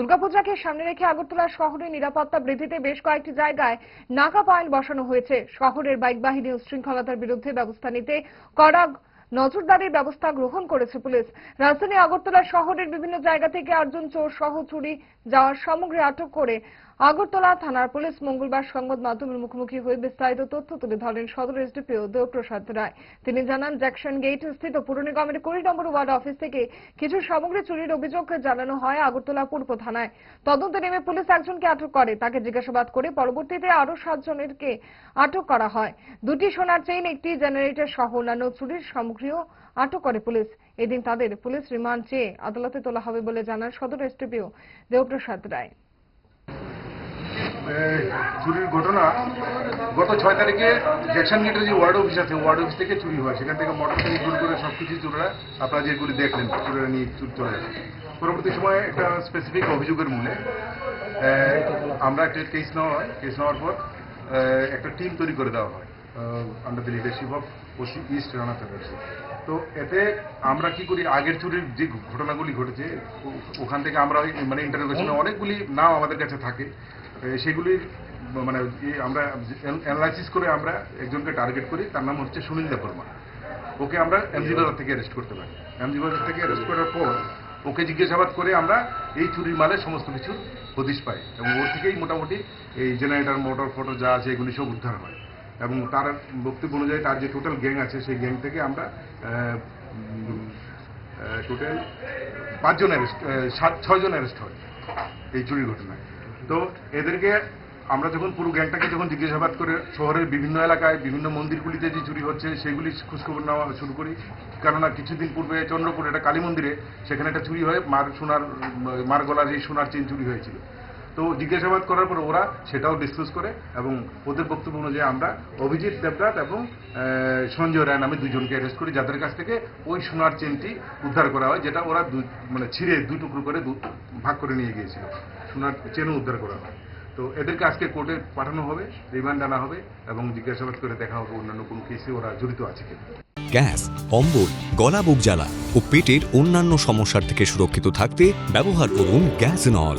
দুর্গাপূজাকে সামনে রেখে আগরতলা শহরে নিরাপত্তা বৃদ্ধিতে বেশ কয়েকটি জায়গায় নাকা পয়েন্ট বসানো হয়েছে। শহরের বাইক বাহিনী উশৃঙ্খলতার বিরুদ্ধে ব্যবস্থা নিতে কড়া নজরদারির ব্যবস্থা গ্রহণ করেছে পুলিশ। রাজধানী আগরতলা শহরের বিভিন্ন জায়গা থেকে আটজন চোর সহ চুরি যাওয়ার সামগ্রী আটক করে আগরতলা থানার পুলিশ মঙ্গলবার সংবাদ মাধ্যমের মুখোমুখি হয়ে বিস্তারিত তথ্য তুলে ধরেন সদর এসডিপিও দেবপ্রসাদ রায়। তিনি জানান জ্যাকশন গেট স্থিত পুর নিগমের কুড়ি নম্বর ওয়ার্ড অফিস থেকে কিছু সামগ্রী চুরির অভিযোগ জানানো হয় আগরতলা পূর্ব থানায়। তদন্তে নেমে পুলিশ একজনকে আটক করে। তাকে জিজ্ঞাসাবাদ করে পরবর্তীতে আরও সাতজনেরকে আটক করা হয়। দুটি সোনার চেইন, একটি জেনারেটর সহ অন্যান্য চুরির সামগ্রীও আটক করে পুলিশ। এদিন তাদের পুলিশ রিমান্ড চেয়ে আদালতে তোলা হবে বলে জানান সদর এসডিপিও দেবপ্রসাদ রায়। চুরির ঘটনা গত ছয় তারিখে জ্যাকসন গেটের যে ওয়ার্ড অফিস আছে, ওয়ার্ড অফিস থেকে চুরি হয়। সেখান থেকে মোটর থেকে চুরি করে সব কিছু চোরেরা আপনারা যেগুলি দেখলেন, চোরেরা নিয়ে চুরি চলে পরবর্তী সময়ে একটা স্পেসিফিক অভিযোগের মূলে আমরা একটা কেস নেওয়া হয়। কেস নেওয়ার পর একটা টিম তৈরি করে দেওয়া হয় under the leadership of OC east Rana federation তো এতে আমরা কি করি, আগের চুরির যে ঘটনাগুলি ঘটেছে ওখান থেকে আমরা মানে ইন্টারোগেশনে অনেকগুলি নাম আমাদের কাছে থাকে। সেগুলির ব- মানে আমরা অ্যানালাইসিস করে আমরা একজনকে টার্গেট করি, তার নাম হচ্ছে সুনীল দেববর্মা। ওকে আমরা এমজি বাজার থেকে অ্যারেস্ট করতে পারি। এমজি বাজার থেকে অ্যারেস্ট করার পর ওকে জিজ্ঞাসাবাদ করে আমরা এই চুরির মালের সমস্ত কিছু হদিশ পাই এবং ওর থেকেই মোটামুটি এই জেনারেটর, মোটর, ফটো যা আছে এগুলি সব উদ্ধার হয়। এবং তার বক্তব্য অনুযায়ী তার যে টোটাল গ্যাং আছে, সেই গ্যাং থেকে আমরা টোটাল পাঁচজন অ্যারেস্ট সাত, ছয়জন অ্যারেস্ট হয় এই চুরির ঘটনায়। তো এদেরকে আমরা যখন পুরো গ্যাংটাকে যখন জিজ্ঞাসাবাদ করে শহরের বিভিন্ন এলাকায়, বিভিন্ন মন্দিরগুলিতে যে চুরি হচ্ছে সেগুলি খোঁজখবর নেওয়া শুরু করি। কেননা কিছুদিন পূর্বে চন্দ্রপুর একটা কালী মন্দিরে, সেখানে একটা চুরি হয়ে, মার সোনার, মার গলার এই সোনার চেন চুরি হয়েছিল। তো জিজ্ঞাসাবাদ করার পর ওরা সেটাও ডিসক্লোজ করে এবং ওদের বক্তব্য অনুযায়ী আমরা অভিজিৎ দেবরাত এবং সঞ্জয় রায় নামে দুজনকে অ্যারেস্ট করি, যাদের কাছ থেকে ওই সোনার চেনটি উদ্ধার করা হয়, যেটা ওরা মানে ছিঁড়ে দুই টুকরো করে ভাগ করে নিয়ে গিয়েছিল। সোনার চেনও উদ্ধার করা হয়। তো এদেরকে আজকে কোর্টে পাঠানো হবে রিমান্ড আনা হবে এবং জিজ্ঞাসাবাদ করে দেখা হবে অন্যান্য কোনো কেসে ওরা জড়িত আছে কিনা। গ্যাস অম্বল গলা বুক জ্বালা ও পেটের অন্যান্য সমস্যার থেকে সুরক্ষিত থাকতে ব্যবহার করুন গ্যাস নল